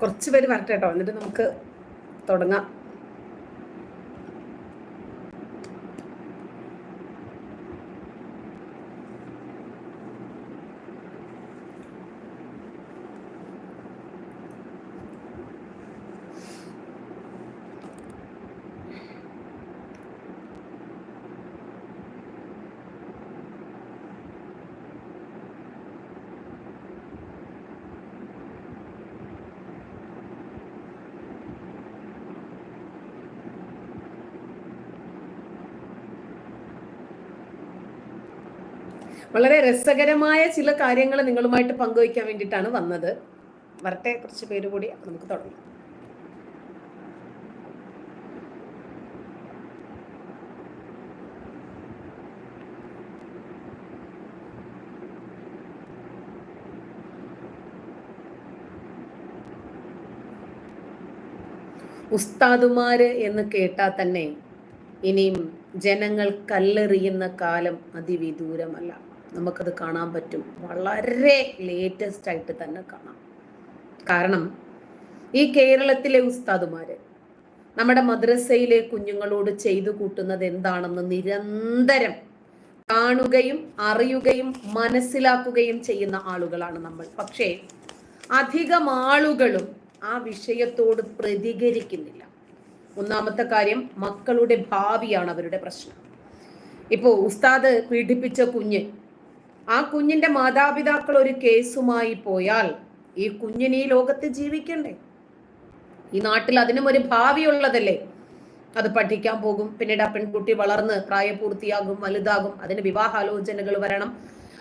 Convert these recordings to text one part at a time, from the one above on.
കുറച്ച് പേര് വരട്ടെ കേട്ടോ. എന്നിട്ട് നമുക്ക് തുടങ്ങാം. വളരെ രസകരമായ ചില കാര്യങ്ങൾ നിങ്ങളുമായിട്ട് പങ്കുവയ്ക്കാൻ വേണ്ടിയിട്ടാണ് വന്നത്. വരട്ടെ കുറച്ച് പേര് കൂടി നമുക്ക് തുടങ്ങാം. ഉസ്താദുമാര് എന്ന് കേട്ടാൽ തന്നെ ഇനിയും ജനങ്ങൾ കല്ലെറിയുന്ന കാലം അതിവിദൂരമല്ല. നമുക്കത് കാണാൻ പറ്റും. വളരെ ലേറ്റസ്റ്റ് ആയിട്ട് തന്നെ കാണാം. കാരണം ഈ കേരളത്തിലെ ഉസ്താദുമാര് നമ്മുടെ മദ്രസയിലെ കുഞ്ഞുങ്ങളോട് ചെയ്തു കൂട്ടുന്നത് എന്താണെന്ന് നിരന്തരം കാണുകയും അറിയുകയും മനസ്സിലാക്കുകയും ചെയ്യുന്ന ആളുകളാണ് നമ്മൾ. പക്ഷേ അധികം ആളുകളും ആ വിഷയത്തോട് പ്രതികരിക്കുന്നില്ല. ഒന്നാമത്തെ കാര്യം മക്കളുടെ ഭാവിയാണ് അവരുടെ പ്രശ്നം. ഇപ്പോ ഉസ്താദ് പീഡിപ്പിച്ച കുഞ്ഞ് ആ കുഞ്ഞിന്റെ മാതാപിതാക്കൾ ഒരു കേസുമായി പോയാൽ ഈ കുഞ്ഞിന് ഈ ലോകത്ത് ജീവിക്കണ്ടേ? ഈ നാട്ടിൽ അതിനും ഒരു ഭാവി ഉള്ളതല്ലേ? അത് പഠിക്കാൻ പോകും. പിന്നീട് ആ പെൺകുട്ടി വളർന്ന് പ്രായപൂർത്തിയാകും വലുതാകും. അതിന് വിവാഹാലോചനകൾ വരണം.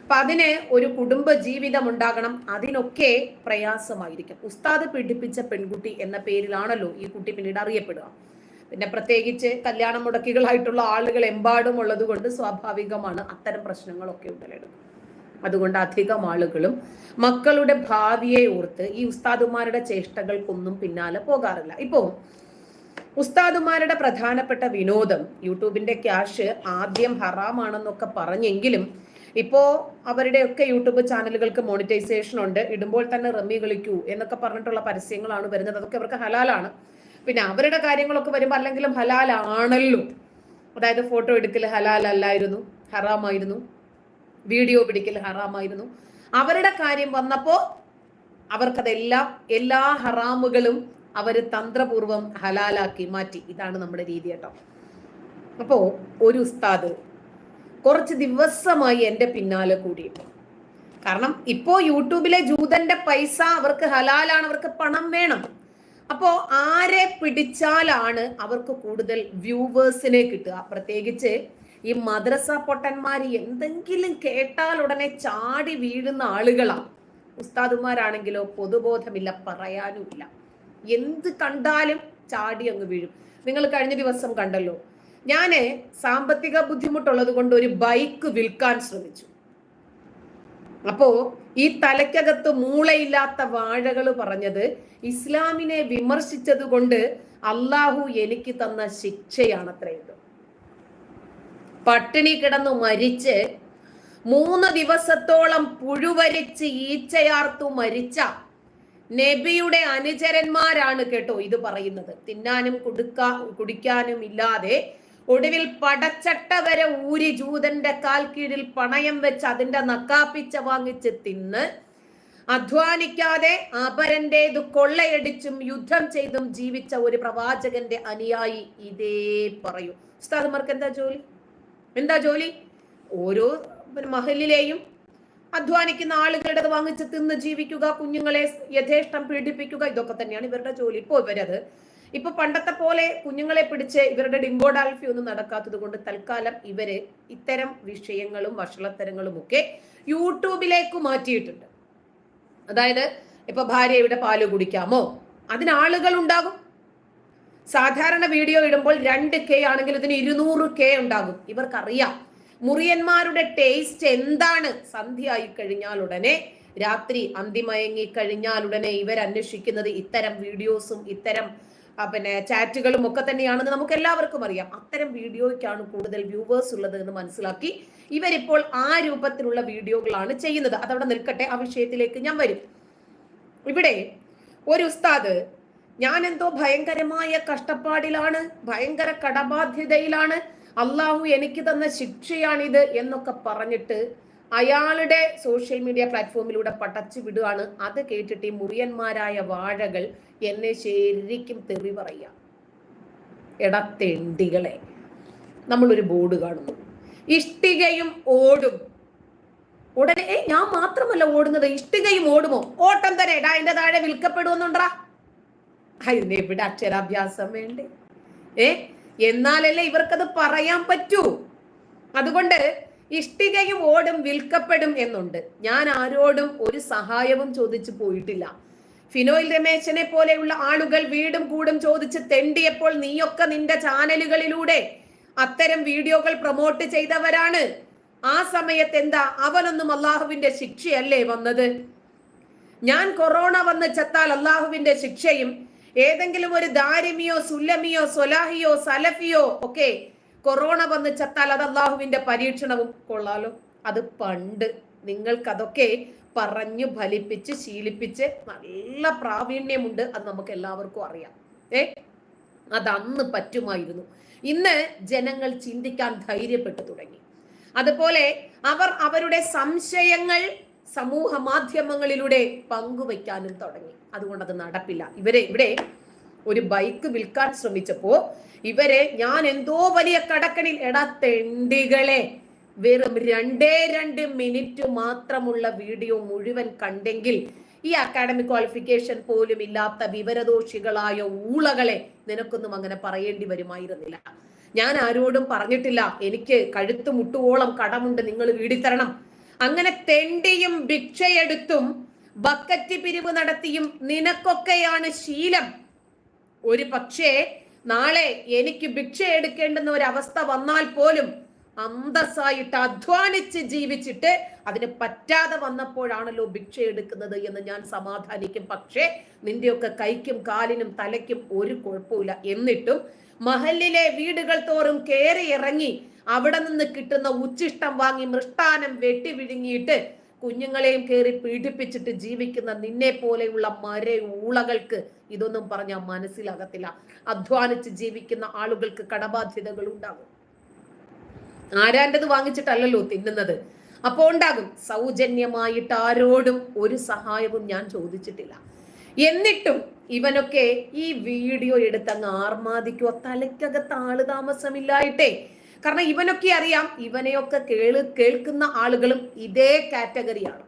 അപ്പൊ അതിന് ഒരു കുടുംബ ജീവിതം ഉണ്ടാകണം. അതിനൊക്കെ പ്രയാസമായിരിക്കും. ഉസ്താദ് പീഡിപ്പിച്ച പെൺകുട്ടി എന്ന പേരിലാണല്ലോ ഈ കുട്ടി പിന്നീട് അറിയപ്പെടുക. പിന്നെ പ്രത്യേകിച്ച് കല്യാണ മുടക്കികളായിട്ടുള്ള ആളുകൾ എമ്പാടും ഉള്ളത് കൊണ്ട് സ്വാഭാവികമാണ് അത്തരം പ്രശ്നങ്ങളൊക്കെ ഉടലെടുക്കും. അതുകൊണ്ട് അധികം ആളുകളും മക്കളുടെ ഭാവിയെ ഓർത്ത് ഈ ഉസ്താദുമാരുടെ ചേഷ്ടകൾക്കൊന്നും പിന്നാലെ പോകാറില്ല. ഇപ്പോ ഉസ്താദുമാരുടെ പ്രധാനപ്പെട്ട വിനോദം യൂട്യൂബിന്റെ ക്യാഷ് ആദ്യം ഹറാമാണെന്നൊക്കെ പറഞ്ഞെങ്കിലും ഇപ്പോ അവരുടെയൊക്കെ യൂട്യൂബ് ചാനലുകൾക്ക് മോണിറ്റൈസേഷൻ ഉണ്ട്. ഇടുമ്പോൾ തന്നെ റമ്മി കളിക്കൂ എന്നൊക്കെ പറഞ്ഞിട്ടുള്ള പരസ്യങ്ങളാണ് വരുന്നത്. അതൊക്കെ അവർക്ക് ഹലാലാണ്. പിന്നെ അവരുടെ കാര്യങ്ങളൊക്കെ വരുമ്പോൾ അല്ലെങ്കിലും ഹലാലാണല്ലോ. അതായത് ഫോട്ടോ എടുക്കൽ ഹലാലല്ലായിരുന്നു ഹറാമായിരുന്നു. വീഡിയോ പിടിക്കൽ ഹറാമായിരുന്നു. അവരുടെ കാര്യം വന്നപ്പോ അവർക്കതെല്ലാം എല്ലാ ഹറാമുകളും അവർ തന്ത്രപൂർവം ഹലാലാക്കി മാറ്റി. ഇതാണ് നമ്മുടെ രീതി കേട്ടോ. അപ്പോ ഒരു ഉസ്താദ് കുറച്ച് ദിവസമായി എന്റെ പിന്നാലെ കൂടിയിട്ട് കാരണം ഇപ്പോ യൂട്യൂബിലെ ജൂതന്റെ പൈസ അവർക്ക് ഹലാലാണ് അവർക്ക് പണം വേണം. അപ്പോ ആരെ പിടിച്ചാലാണ് അവർക്ക് കൂടുതൽ വ്യൂവേഴ്സിനെ കിട്ടുക. പ്രത്യേകിച്ച് ഈ മദ്രസ പൊട്ടന്മാർ എന്തെങ്കിലും കേട്ടാൽ ഉടനെ ചാടി വീഴുന്ന ആളുകളാണ്. ഉസ്താദുമാരാണെങ്കിലോ പൊതുബോധമില്ല പറയാനുമില്ല. എന്ത് കണ്ടാലും ചാടി അങ്ങ് വീഴും. നിങ്ങൾ കഴിഞ്ഞ ദിവസം കണ്ടല്ലോ ഞാൻ സാമ്പത്തിക ബുദ്ധിമുട്ടുള്ളത് കൊണ്ട് ഒരു ബൈക്ക് വിൽക്കാൻ ശ്രമിച്ചു. അപ്പോ ഈ തലയ്ക്കകത്ത് മൂളയില്ലാത്ത വാഴകൾ പറഞ്ഞത് ഇസ്ലാമിനെ വിമർശിച്ചത് കൊണ്ട് അള്ളാഹു എനിക്ക് തന്ന ശിക്ഷയാണത്രയത് പട്ടിണി കിടന്നു മരിച്ച് മൂന്ന് ദിവസത്തോളം പുഴുവരിച്ച് ഈച്ചയാർത്തു മരിച്ച നബിയുടെ അനുചരന്മാരാണ് കേട്ടോ ഇത് പറയുന്നത്. തിന്നാനും കുടുക്കാ കുടിക്കാനും ഇല്ലാതെ ഒടുവിൽ പടച്ചട്ട വരെ ഊരി ജൂതന്റെ കാൽ കീഴിൽ പണയം വെച്ച് അതിന്റെ നക്കാപ്പിച്ച വാങ്ങിച്ച് തിന്ന് അധ്വാനിക്കാതെ അപരന്റേത് കൊള്ളയടിച്ചും യുദ്ധം ചെയ്തും ജീവിച്ച ഒരു പ്രവാചകന്റെ അനുയായി ഇതേ പറയൂ. ഉസ്താദ്മാർക്ക് എന്താ ജോലി? എന്താ ജോലി? ഓരോ മഹലിലെയും അധ്വാനിക്കുന്ന ആളുകളുടെ വാങ്ങിച്ച് തിന്ന് ജീവിക്കുക കുഞ്ഞുങ്ങളെ യഥേഷ്ടം പീഡിപ്പിക്കുക ഇതൊക്കെ തന്നെയാണ് ഇവരുടെ ജോലി. ഇപ്പോൾ ഇവരത്. ഇപ്പൊ പണ്ടത്തെ പോലെ കുഞ്ഞുങ്ങളെ പിടിച്ച് ഇവരുടെ ഡിങ്കോഡാൽഫി ഒന്നും നടക്കാത്തത് കൊണ്ട് തൽക്കാലം ഇവർ ഇത്തരം വിഷയങ്ങളും വഷളത്തരങ്ങളും ഒക്കെ യൂട്യൂബിലേക്ക് മാറ്റിയിട്ടുണ്ട്. അതായത് ഇപ്പൊ ഭാര്യ ഇവിടെ പാൽ കുടിക്കാമോ? അതിന് ആളുകൾ ഉണ്ടാകും സാധാരണ വീഡിയോ ഇടുമ്പോൾ രണ്ട് കെ ആണെങ്കിൽ ഇതിന് ഇരുന്നൂറ് കെ ഉണ്ടാകും. ഇവർക്കറിയാം. മുറിയന്മാരുടെ ടേസ്റ്റ് എന്താണ്? സന്ധ്യയായി കഴിഞ്ഞാൽ ഉടനെ രാത്രി അന്തിമയങ്ങി കഴിഞ്ഞാൽ ഉടനെ ഇവർ അന്വേഷിക്കുന്നത് ഇത്തരം വീഡിയോസും ഇത്തരം പിന്നെ ചാറ്റുകളും ഒക്കെ തന്നെയാണെന്ന് നമുക്ക് എല്ലാവർക്കും അറിയാം. അത്തരം വീഡിയോയ്ക്കാണ് കൂടുതൽ വ്യൂവേഴ്സ് ഉള്ളത് എന്ന് മനസ്സിലാക്കി ഇവരിപ്പോൾ ആ രൂപത്തിലുള്ള വീഡിയോകളാണ് ചെയ്യുന്നത്. അതവിടെ നിൽക്കട്ടെ ആ വിഷയത്തിലേക്ക് ഞാൻ വരും. ഇവിടെ ഒരു ഉസ്താദ് ഞാൻ എന്തോ ഭയങ്കരമായ കഷ്ടപ്പാടിലാണ് ഭയങ്കര കടബാധ്യതയിലാണ്. അള്ളാഹു എനിക്ക് തന്ന ശിക്ഷയാണിത് എന്നൊക്കെ പറഞ്ഞിട്ട് അയാളുടെ സോഷ്യൽ മീഡിയ പ്ലാറ്റ്ഫോമിലൂടെ പടച്ചു വിടുകയാണ്. അത് കേട്ടിട്ട് ഈ മുറിയന്മാരായ വാഴകൾ എന്നെ ശരിക്കും തെറി പറയുക എടത്തെണ്ടികളെ നമ്മളൊരു ബോർഡ് കാണുന്നു. ഇഷ്ടികയും ഓടും. ഉടനെ ഞാൻ മാത്രമല്ല ഓടുന്നത്. ഇഷ്ടികയും ഓടുമോ? ഓട്ടം തന്നെ എടാ എന്റെ താഴെ വിൽക്കപ്പെടുമെന്നുണ്ടാ അതിന് എവിടെ അക്ഷരാഭ്യാസം വേണ്ടേ? ഏ? എന്നാലല്ലേ ഇവർക്കത് പറയാൻ പറ്റൂ. അതുകൊണ്ട് ഇഷ്ടികയും ഓടും വിൽക്കപ്പെടും എന്നുണ്ട്. ഞാൻ ആരോടും ഒരു സഹായവും ചോദിച്ചു പോയിട്ടില്ല. ഫിനോയിൽ രമേശനെ പോലെയുള്ള ആളുകൾ വീടും കൂടും ചോദിച്ച് തെണ്ടിയപ്പോൾ നീയൊക്കെ നിന്റെ ചാനലുകളിലൂടെ അത്തരം വീഡിയോകൾ പ്രൊമോട്ട് ചെയ്തവരാണ്. ആ സമയത്ത് എന്താ അവനൊന്നും അള്ളാഹുവിന്റെ ശിക്ഷയല്ലേ വന്നത്? ഞാൻ കൊറോണ വന്ന് ചത്താൽ അള്ളാഹുവിന്റെ ശിക്ഷയും ഏതെങ്കിലും ഒരു ദാരിമിയോ സുല്ലമിയോ സൊലാഹിയോ സലഫിയോ ഒക്കെ കൊറോണ വന്ന് ചത്താൽ അത് അള്ളാഹുവിന്റെ പരീക്ഷണവും കൊള്ളാലോ. അത് പണ്ട് നിങ്ങൾക്കതൊക്കെ പറഞ്ഞു ഫലിപ്പിച്ച് ശീലിപ്പിച്ച് നല്ല പ്രാവീണ്യമുണ്ട് അത് നമുക്ക് എല്ലാവർക്കും അറിയാം. ഏ? അത് അന്ന് പറ്റുമായിരുന്നു. ഇന്ന് ജനങ്ങൾ ചിന്തിക്കാൻ ധൈര്യപ്പെട്ടു തുടങ്ങി. അതുപോലെ അവർ അവരുടെ സംശയങ്ങൾ സമൂഹ മാധ്യമങ്ങളിലൂടെ പങ്കുവയ്ക്കാനും തുടങ്ങി. അതുകൊണ്ട് അത് നടപ്പില്ല. ഇവരെ ഇവിടെ ഒരു ബൈക്ക് വിൽക്കാൻ ശ്രമിച്ചപ്പോ ഇവരെ ഞാൻ എന്തോ വലിയ കടക്കണിൽ എടാ തെണ്ടികളെ വെറും രണ്ടേ രണ്ട് മിനിറ്റ് മാത്രമുള്ള വീഡിയോ മുഴുവൻ കണ്ടെങ്കിൽ ഈ അക്കാഡമിക് ക്വാളിഫിക്കേഷൻ പോലും ഇല്ലാത്ത വിവരദോഷികളായ ഊളകളെ നിനക്കൊന്നും അങ്ങനെ പറയേണ്ടി വരുമായിരുന്നില്ല. ഞാൻ ആരോടും പറഞ്ഞിട്ടില്ല. എനിക്ക് കഴുത്ത് മുട്ടുവോളം കടമുണ്ട്. നിങ്ങൾ വീടിത്തരണം. അങ്ങനെ തെണ്ടിയും ഭിക്ഷയെടുത്തും ബക്കറ്റ് പിരിവ് നടത്തിയും നിനക്കൊക്കെയാണ് ശീലം. ഒരു പക്ഷേ നാളെ എനിക്ക് ഭിക്ഷ എടുക്കേണ്ടുന്ന ഒരു അവസ്ഥ വന്നാൽ പോലും അന്തസ്സായിട്ട് അധ്വാനിച്ച് ജീവിച്ചിട്ട് അതിന് പറ്റാതെ വന്നപ്പോഴാണല്ലോ ഭിക്ഷ എടുക്കുന്നത് എന്ന് ഞാൻ സമാധാനിക്കും. പക്ഷേ നിന്റെയൊക്കെ കൈക്കും കാലിനും തലയ്ക്കും ഒരു കുഴപ്പമില്ല എന്നിട്ടും മഹലിലെ വീടുകൾ തോറും കയറി ഇറങ്ങി അവിടെ നിന്ന് കിട്ടുന്ന ഉച്ചിഷ്ടം വാങ്ങി മൃഷ്ടാനം വെട്ടി വിഴുങ്ങിയിട്ട് കുഞ്ഞുങ്ങളെയും കയറി പീഡിപ്പിച്ചിട്ട് ജീവിക്കുന്ന നിന്നെ പോലെയുള്ള മര ഊളകൾക്ക് ഇതൊന്നും പറഞ്ഞാൽ മനസ്സിലാകത്തില്ല. അധ്വാനിച്ച് ജീവിക്കുന്ന ആളുകൾക്ക് കടബാധ്യതകൾ ഉണ്ടാകും. ആരാന്റെത് വാങ്ങിച്ചിട്ടല്ലല്ലോ തിന്നുന്നത്? അപ്പോൾ ഉണ്ടാകും. സൗജന്യമായിട്ട് ആരോടും ഒരു സഹായവും ഞാൻ ചോദിച്ചിട്ടില്ല. എന്നിട്ടും ഇവനൊക്കെ ഈ വീഡിയോ എടുത്തങ്ങ് ആർമാദിക്കോ തലയ്ക്കകത്ത് ആൾ താമസമില്ലായിട്ടേ കാരണം ഇവനൊക്കെ അറിയാം ഇവനെയൊക്കെ കേൾ കേൾക്കുന്ന ആളുകളും ഇതേ കാറ്റഗറിയാണ്.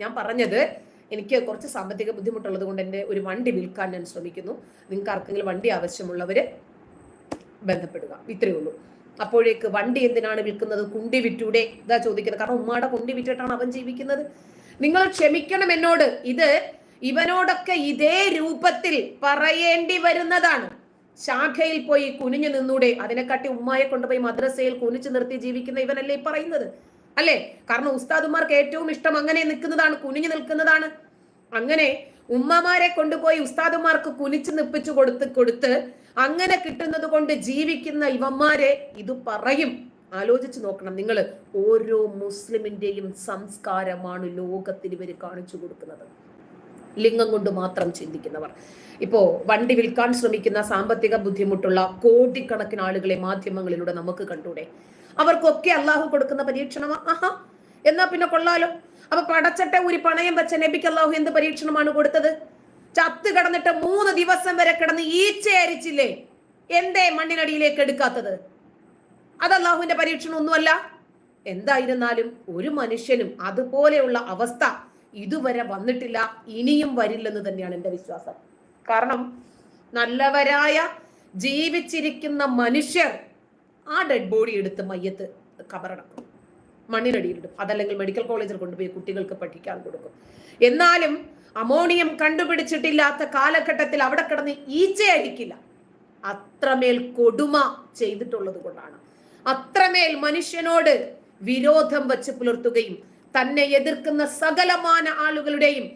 ഞാൻ പറഞ്ഞത് എനിക്ക് കുറച്ച് സാമ്പത്തിക ബുദ്ധിമുട്ടുള്ളത് കൊണ്ട് എന്റെ ഒരു വണ്ടി വിൽക്കാൻ ഞാൻ ശ്രമിക്കുന്നു. നിങ്ങൾക്ക് ആർക്കെങ്കിലും വണ്ടി ആവശ്യമുള്ളവർ ബന്ധപ്പെടുക. ഇത്രയേ ഉള്ളൂ. അപ്പോഴേക്ക് വണ്ടി എന്തിനാണ് വിൽക്കുന്നത്? കുണ്ടി വിറ്റൂടെ? ഇതാ ചോദിക്കുന്നത്. കാരണം ഉമ്മാടെ കുണ്ടി വിറ്റിട്ടാണ് അവൻ ജീവിക്കുന്നത്. നിങ്ങൾ ക്ഷമിക്കണം എന്നോട്. ഇത് ഇവനോടൊക്കെ ഇതേ രൂപത്തിൽ പറയേണ്ടി വരുന്നതാണ്. ശാഖയിൽ പോയി കുനിഞ്ഞു നിന്നൂടെ. അതിനെക്കാട്ടി ഉമ്മായെ കൊണ്ടുപോയി മദ്രസയിൽ കുനിച്ചു നിർത്തി ജീവിക്കുന്ന ഇവനല്ലേ പറയുന്നത്? അല്ലേ? കാരണം ഉസ്താദുമാർക്ക് ഏറ്റവും ഇഷ്ടം അങ്ങനെ നിൽക്കുന്നതാണ് കുനിഞ്ഞു നിൽക്കുന്നതാണ്. അങ്ങനെ ഉമ്മമാരെ കൊണ്ടുപോയി ഉസ്താദുമാർക്ക് കുനിച്ചു നിപ്പിച്ചു കൊടുത്ത് കൊടുത്ത് അങ്ങനെ കിട്ടുന്നത് കൊണ്ട് ജീവിക്കുന്ന ഇവന്മാരെ ഇത് പറയും. ആലോചിച്ച് നോക്കണം നിങ്ങൾ. ഓരോ മുസ്ലിമിന്റെയും സംസ്കാരമാണ് ലോകത്തിന് ഇവർ കാണിച്ചു കൊടുക്കുന്നത്. ലിംഗം കൊണ്ട് മാത്രം ചിന്തിക്കുന്നവർ. ഇപ്പോ വണ്ടി വിൽക്കാൻ ശ്രമിക്കുന്ന സാമ്പത്തിക ബുദ്ധിമുട്ടുള്ള കോടിക്കണക്കിന് ആളുകളെ മാധ്യമങ്ങളിലൂടെ നമുക്ക് കണ്ടൂടെ? അവർക്കൊക്കെ അള്ളാഹു കൊടുക്കുന്ന പരീക്ഷണമാ? ആഹാ എന്നാ പിന്നെ കൊള്ളാലോ. അപ്പൊ പടച്ചട്ട ഒരു പണയം വെച്ച നബിക്ക് അള്ളാഹു എന്ത് പരീക്ഷണമാണ് കൊടുത്തത്? ചത്ത് കിടന്നിട്ട് മൂന്ന് ദിവസം വരെ കിടന്ന് ഈച്ചയരിച്ചില്ലേ? എന്തേ മണ്ണിനടിയിലേക്ക് എടുക്കാത്തത്? അത് അള്ളാഹുവിന്റെ പരീക്ഷണം ഒന്നുമല്ല എന്തായിരുന്നാലും ഒരു മനുഷ്യനും അതുപോലെയുള്ള അവസ്ഥ ഇതുവരെ വന്നിട്ടില്ല ഇനിയും വരില്ലെന്ന് തന്നെയാണ് എന്റെ വിശ്വാസം. കാരണം നല്ലവരായ ജീവിച്ചിരിക്കുന്ന മനുഷ്യർ ആ ഡെഡ് ബോഡി എടുത്ത് മയ്യത്ത് കബറടക്കും മണ്ണിനടിയിലിടും അതല്ലെങ്കിൽ മെഡിക്കൽ കോളേജിൽ കൊണ്ടുപോയി കുട്ടികൾക്ക് പഠിക്കാൻ കൊടുക്കും. എന്നാലും അമോണിയം കണ്ടുപിടിച്ചിട്ടില്ലാത്ത കാലഘട്ടത്തിൽ അവിടെ കിടന്ന് ഈച്ചയായിരിക്കില്ല. അത്രമേൽ കൊടുമ ചെയ്തിട്ടുള്ളത് കൊണ്ടാണ്. അത്രമേൽ മനുഷ്യനോട് വിരോധം വച്ച് പുലർത്തുകയും തന്നെ എതിർക്കുന്ന സകലമാന ആളുകളുടെയും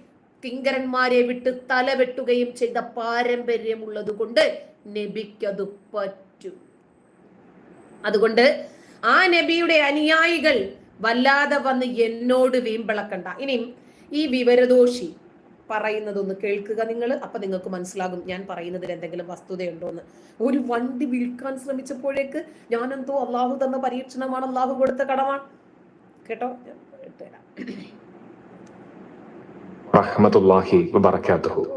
കിങ്കരന്മാരെ വിട്ട് തല വെട്ടുകയും ചെയ്ത പാരമ്പര്യമുള്ളത് കൊണ്ട് നബിക്കത് പറ്റും. അതുകൊണ്ട് ആ നബിയുടെ അനുയായികൾ വല്ലാതെ വന്ന് എന്നോട് വീമ്പിളക്കണ്ട. ഇനിയും ഈ വിവരദോഷി പറയുന്നതൊന്ന് കേൾക്കുക നിങ്ങൾ. അപ്പൊ നിങ്ങൾക്ക് മനസ്സിലാകും ഞാൻ പറയുന്നതിൽ എന്തെങ്കിലും വസ്തുതയുണ്ടോ എന്ന് ഒരു വണ്ടി വിൽക്കാൻ ശ്രമിച്ചപ്പോഴേക്ക് ഞാനെന്തോ അള്ളാഹു തന്ന പരീക്ഷണമാണ് അള്ളാഹു കൊടുത്ത കടമാണ്. കേട്ടോ? رحمة الله وبركاته